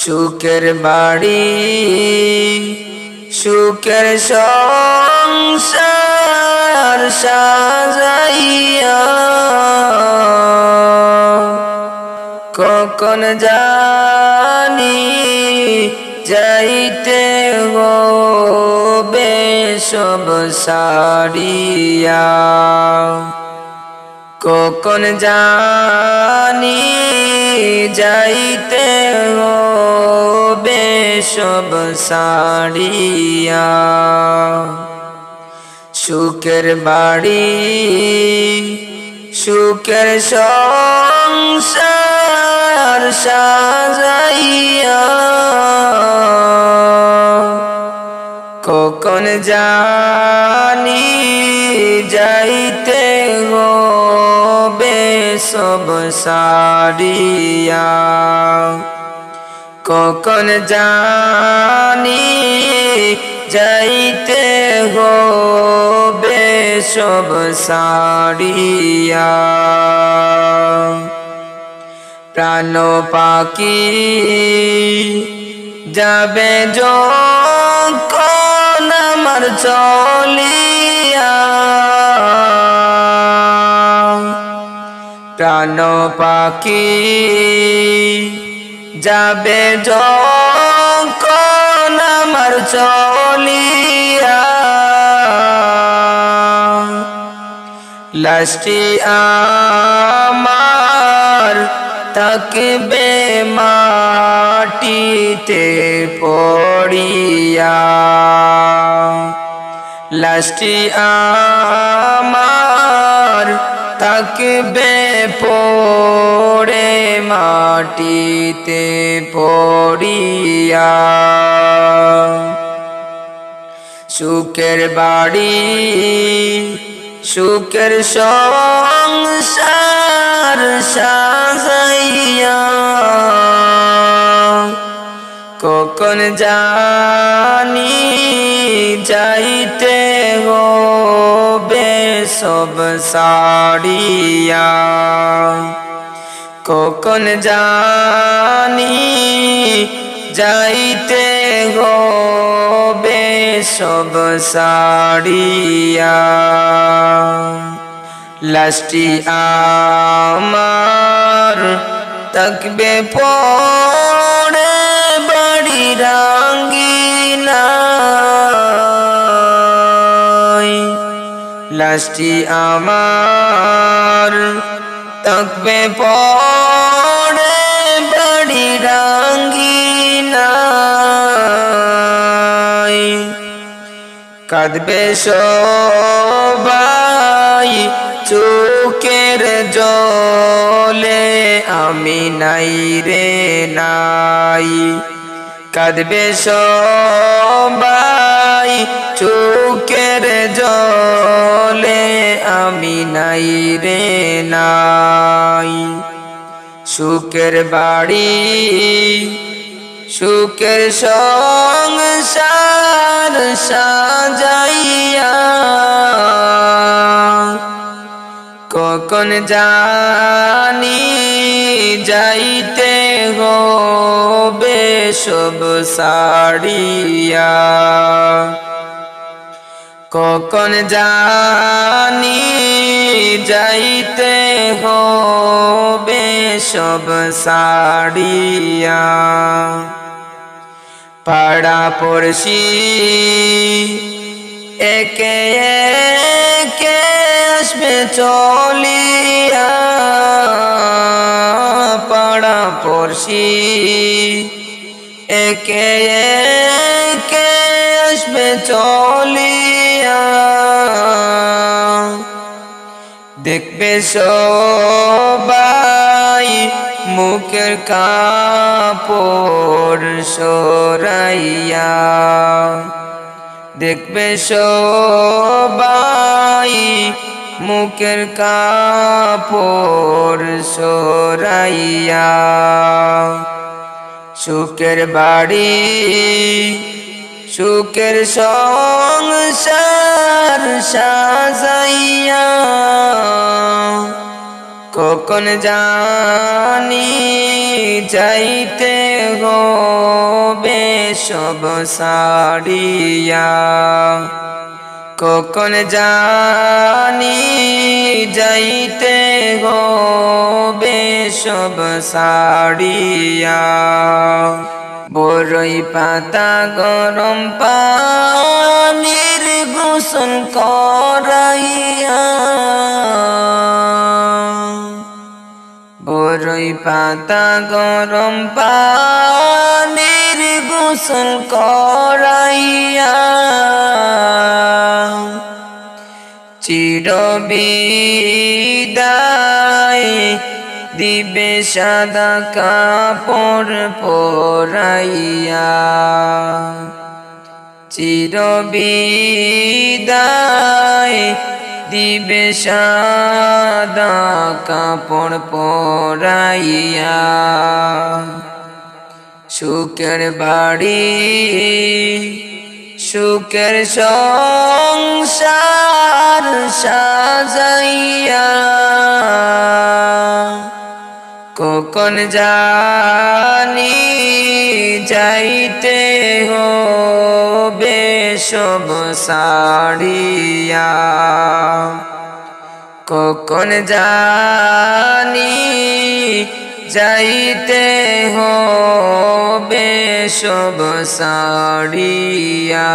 সুখের বাড়ি, সুখের সংসার সাজাইয়া। কখন জানি যাইতে হবে সব সারিয়া। কখন জানি যাইতে হবে সব সারিয়া। সুখের বাড়ি সুখের সংসার সাজাইয়া। কখন জানি যাইতে হবে সব সারিয়া। কখন জানি যাইতে হবে সব সারিয়া। প্রাণ পাখি যাবে যখন আমার চলিয়া। প্রাণ পাখি যাবে যখন আমার চলিয়া। লাস্টি আমার থাকবে মাটিতে পড়িয়া। লাস্টি আমার থাকবে পড়ে মাটিতে পড়িয়া। সুখের বাড়ি সুখের সংসার সাজাইয়া। কখন জানি যাইতে হবে সব সারিয়া কখন জানি যাইতে হবে সব সারিয়া লাস্টি আমার থাকবে পড়ে লাস্টি আমার। থাকবে পড়ে বাড়ি রাঙ্গিনা কাঁদবে সবাই চোখের জলে, আমি নাই রে নাই। কাঁদবে সবাই সুখের বাড়ি, সুখের সংসার সাজাইয়া। কখন জানি যাইতে হবে সব সারিয়া। কখন জানি যাইতে হবে সব সারিয়া পাড়া পড়শি, একে একে আসবে চলিয়া। পাড়া পড়শি, একে একে আসবে চলিয়া। দেখবে সবাই মুখের কাপড় সরাইয়া দেখবে সবাই মুখের কাপড় সরাইয়া। সুখের বাড়ি সুখের সংসার সাজাইয়া। কখন জানি যাইতে গো সব সাড়িয়া কখন জানি যাইতে হবে সব সাড়িয়া বরই পাতা গরম পানির গোসল করাইয়া পাতা গরম পানির গোসল করাইয়া। চিরবিদায় দিবে সাদা কাপড় পরাইয়া। চিরবিদায় দিবে সাদা কাপড় পরাইয়া। সুখের বাড়ি সুখের সংসার সাজাইয়া। কখন জানি যাইতে হবে সব সাড়িয়া। কখন জানি যাইতে হবে সব সাড়িয়া।